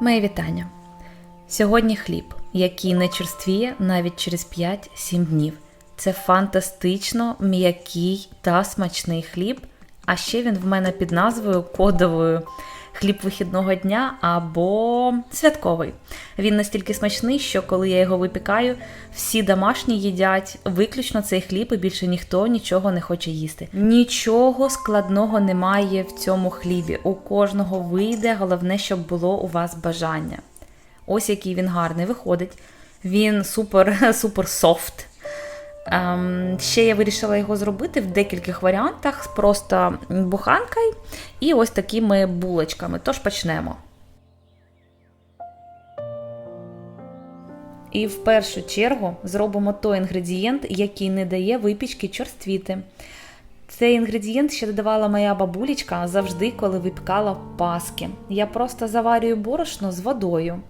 Мої вітання. Сьогодні хліб, який не черствіє навіть через 5-7 днів. Це фантастично м'який та смачний хліб. А ще він в мене під назвою кодовою хліб вихідного дня або святковий. Він настільки смачний, що коли я його випікаю, всі домашні їдять виключно цей хліб, і більше ніхто нічого не хоче їсти. Нічого складного немає в цьому хлібі. У кожного вийде, головне, щоб було у вас бажання. Ось який він гарний виходить. Він супер супер софт. Ем, ще я вирішила його зробити в декількох варіантах просто буханкою і ось такими булочками. Тож почнемо. І в першу чергу зробимо той інгредієнт, який не дає випічки черствіти. Цей інгредієнт ще додавала моя бабулечка завжди, коли випікала паски. Я просто заварюю борошно з водою.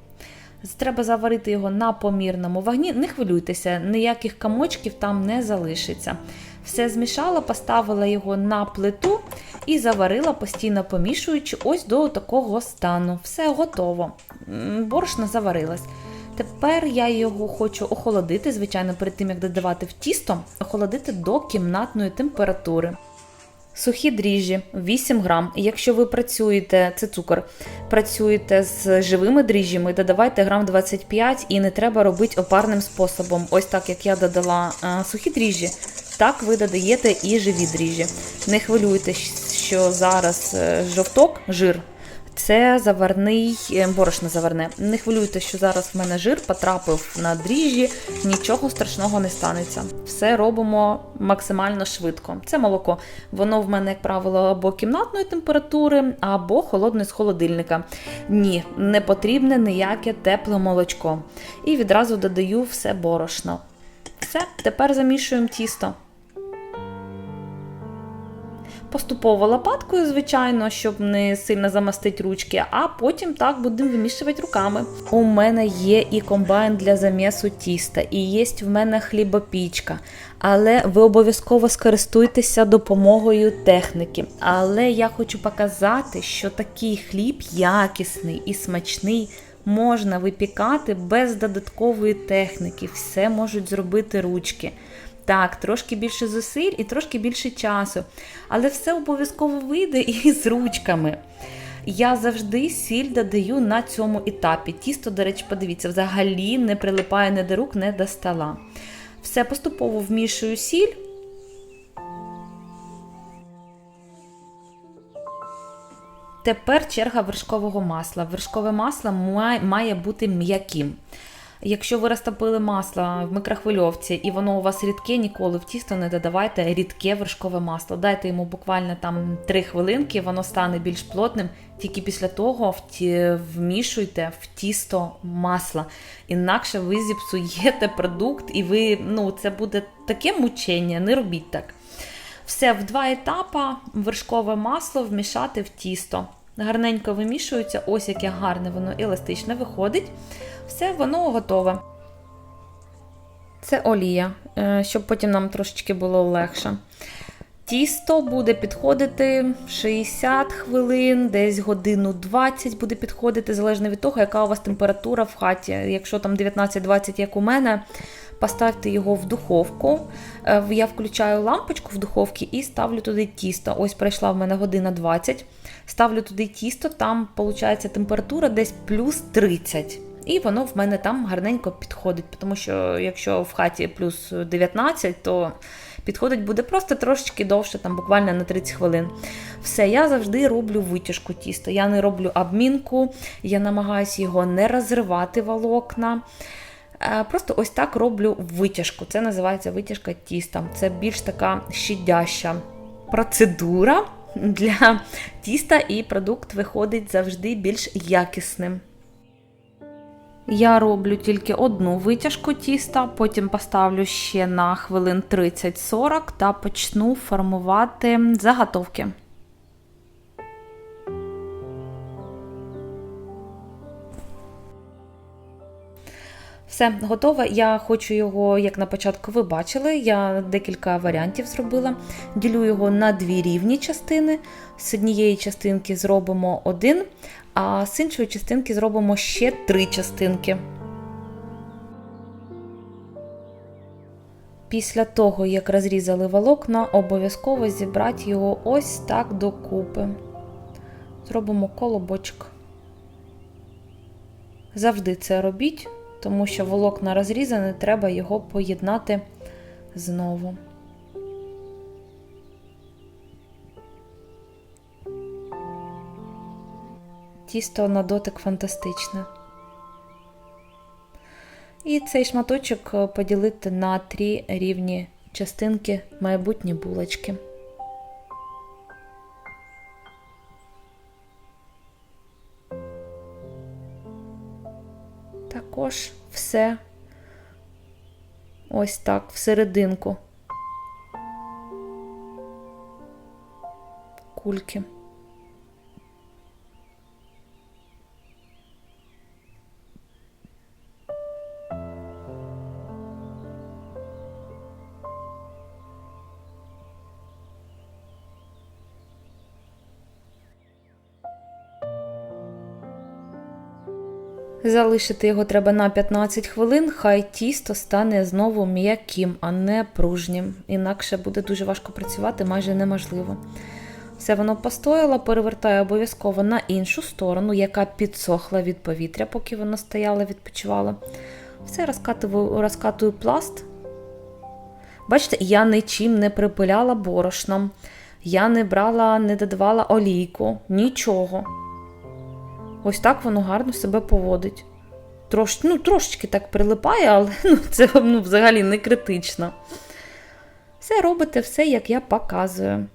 Треба заварити його на помірному вогні. Не хвилюйтеся, ніяких комочків там не залишиться. Все змішала, поставила його на плиту і заварила, постійно помішуючи ось до такого стану. Все готово. Борошно заварилось. Тепер я його хочу охолодити, звичайно, перед тим як додавати в тісто, охолодити до кімнатної температури. Сухі дріжджі 8 грам. Якщо ви працюєте, це цукор, працюєте з живими дріжджами, додавайте грам 25 і не треба робити опарним способом. Ось так як я додала е, сухі дріжджі, так ви додаєте і живі дріжджі. Не хвилюйтесь, що зараз е, жовток, жир. Це заварний е, борошно заварне. Не хвилюйте, що зараз в мене жир потрапив на дріжджі, нічого страшного не станеться. Все робимо максимально швидко. Це молоко. Воно в мене, як правило, або кімнатної температури, або холодне з холодильника. Ні, не потрібне ніяке тепле молочко. І відразу додаю все борошно. Все, тепер замішуємо тісто. Поступово лопаткою, звичайно, щоб не сильно замастити ручки, а потім так будемо вимішувати руками. У мене є і комбайн для замісу тіста, і є в мене хлібопічка. Але ви обов'язково скористуйтеся допомогою техніки. Але я хочу показати, що такий хліб якісний і смачний можна випікати без додаткової техніки. Все можуть зробити ручки. Так, трошки більше зусиль і трошки більше часу. Але все обов'язково вийде і з ручками. Я завжди сіль додаю на цьому етапі. Тісто, до речі, подивіться, взагалі не прилипає не до рук, не до стола. Все поступово вмішую сіль. Тепер черга вершкового масла. Вершкове масло має, бути м'яким. Якщо ви розтопили масло в мікрохвильовці і воно у вас рідке, ніколи в тісто не додавайте рідке вершкове масло. Дайте йому буквально там 3 хвилинки, воно стане більш плотним. Тільки після того вмішуйте в тісто масло. Інакше ви зіпсуєте продукт, і ви ну це буде таке мучення. Не робіть так. Все в два етапи вершкове масло вмішати в тісто. Гарненько вимішується, ось яке гарне воно еластичне виходить. Все, воно готове. Це олія, е, щоб потім нам трошечки було легше. Тісто буде підходити 60 хвилин, десь годину 20 буде підходити, залежно від того, яка у вас температура в хаті. Якщо там 19-20, як у мене, поставте його в духовку. Е, Я включаю лампочку в духовці і ставлю туди тісто. Ось пройшла в мене година 20. Ставлю туди тісто, там виходить температура десь плюс 30. І воно в мене там гарненько підходить, тому що якщо в хаті плюс 19, то підходить буде просто трошечки довше, там буквально на 30 хвилин. Все, я завжди роблю витяжку тіста. Я не роблю обмінку, я намагаюся його не розривати волокна. Е, Просто ось так роблю витяжку. Це називається витяжка тіста. Це більш така щадяща процедура для тіста, і продукт виходить завжди більш якісним. Я роблю тільки одну витяжку тіста, потім поставлю ще на хвилин 30-40 та почну формувати заготовки. Все, готове. Я хочу його, як на початку ви бачили, я декілька варіантів зробила. Ділю його на дві рівні частини. З однієї частинки зробимо один, а з іншої частинки зробимо ще три частинки. Після того, як розрізали волокна, обов'язково зібрати його ось так докупи. Зробимо колобочок. Завжди це робіть, тому що волокна розрізане, треба його поєднати знову. Тісто на дотик фантастичне. І цей шматочок е, поділити на три рівні частинки майбутні булочки. Також все ось так всерединку. Кульки. Залишити його треба на 15 хвилин, хай тісто стане знову м'яким, а не пружнім. Інакше буде дуже важко працювати, майже неможливо. Все воно постояло, перевертаю обов'язково на іншу сторону, яка підсохла від повітря, поки воно стояло, відпочивало. Все розкатую, розкатую пласт. Бачите, я нічим не припиляла борошном, я не брала, не додавала олійку, нічого. Ось так воно гарно себе поводить. Трош, ну, Трошечки так прилипає, але ну, це ну, взагалі не критично. Все робите все, як я показую.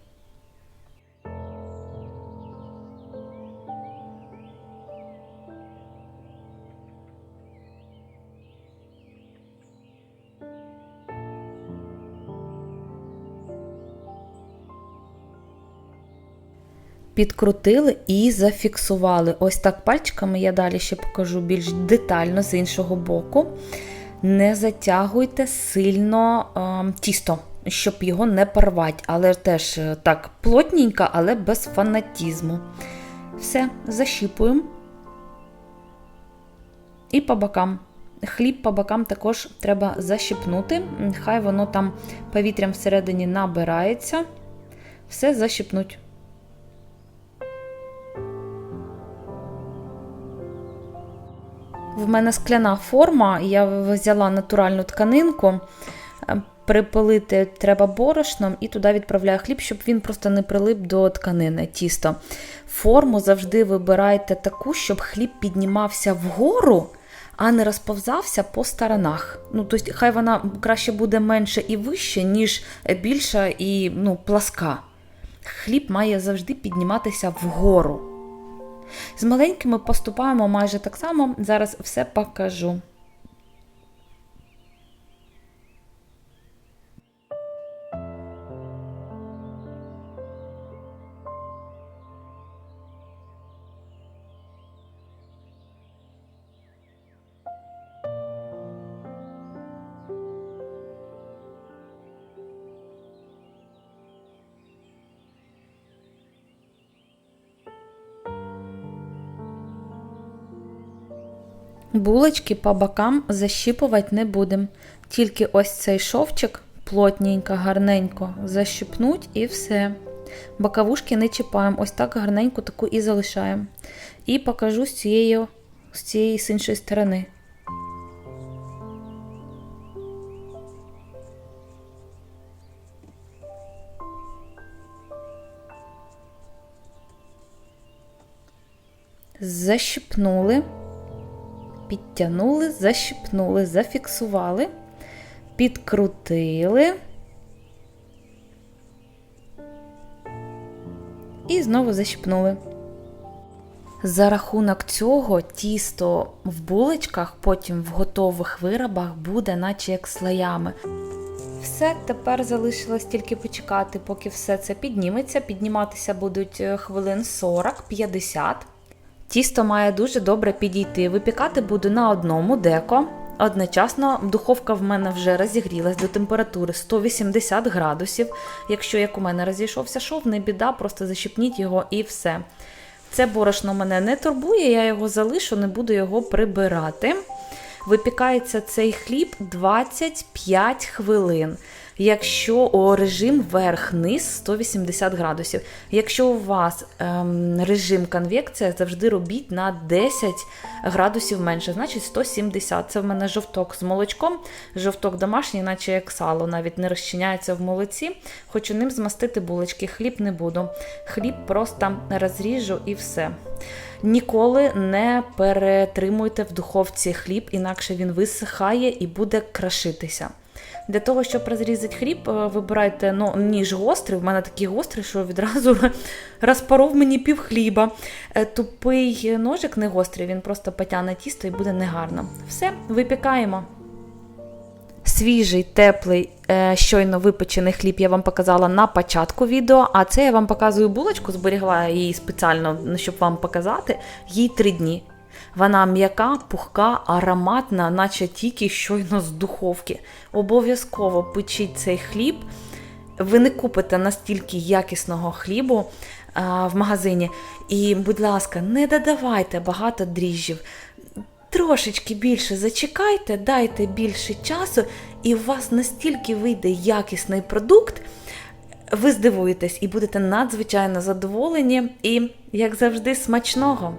Підкрутили і зафіксували. Ось так пальчиками я далі ще покажу більш детально з іншого боку. Не затягуйте сильно е, тісто, щоб його не порвати. Але теж е, так плотненько, але без фанатізму. Все, защіпуємо. І по бокам. Хліб по бокам також треба защіпнути. Хай воно там повітрям всередині набирається. Все защіпнуть. В мене скляна форма, я взяла натуральну тканинку, е, припилити треба борошном і туди відправляю хліб, щоб він просто не прилип до тканини тісто. Форму завжди вибирайте таку, щоб хліб піднімався вгору, а не розповзався по сторонах. Ну, тобто, Хай вона краще буде менше і вище, ніж більша і ну, пласка. Хліб має завжди підніматися вгору. З маленькими поступаємо майже так само. Зараз все покажу. Булочки по бокам защіпувати не будемо. Тільки ось цей шовчик плотненько, гарненько защіпнуть і все. Боковушки не чіпаємо, ось так гарненько таку і залишаємо. І покажу з цієї, з цієї з іншої сторони. Защіпнули підтягнули, защипнули, зафіксували, підкрутили і знову защипнули. За рахунок цього тісто в булочках, потім в готових виробах буде, наче як слоями. Все, тепер залишилось тільки почекати, поки все це підніметься. Підніматися будуть е, хвилин 40-50. Тісто має дуже добре підійти. Випікати буду на одному деко. Одночасно духовка в мене вже розігрілась до температури 180 градусів. Якщо як у мене розійшовся шов, не біда, просто защипніть його і все. Це борошно мене не турбує, я його залишу, не буду його прибирати. Випікається цей хліб 25 хвилин. Якщо режим верх-низ 180 градусів. Якщо у вас ем, режим конвекція, завжди робіть на 10 градусів менше, значить 170. Це в мене жовток з молочком. Жовток домашній, наче як сало, навіть не розчиняється в молоці. Хочу ним змастити булочки. Хліб не буду. Хліб просто розріжу і все. Ніколи не перетримуйте в духовці хліб, інакше він висихає і буде крашитися. Для того, щоб розрізати хліб, е, вибирайте ну, ніж гострий. В мене такий гострий, що відразу розпоров мені пів хліба. Е, Тупий ножик не гострий, він просто потягне тісто і буде негарно. Все, випікаємо. Свіжий, теплий, е, щойно випечений хліб я вам показала на початку відео, а це я вам показую булочку, зберігла її спеціально, ну, щоб вам показати, їй три дні. Вона м'яка, пухка, ароматна, наче тільки щойно з духовки. Обов'язково печіть цей хліб. Ви не купите настільки якісного хлібу а, в магазині. І, будь ласка, не додавайте багато дріжджів. Трошечки більше зачекайте, дайте більше часу, і у вас настільки вийде якісний продукт. Ви здивуєтесь і будете надзвичайно задоволені. І, як завжди, смачного!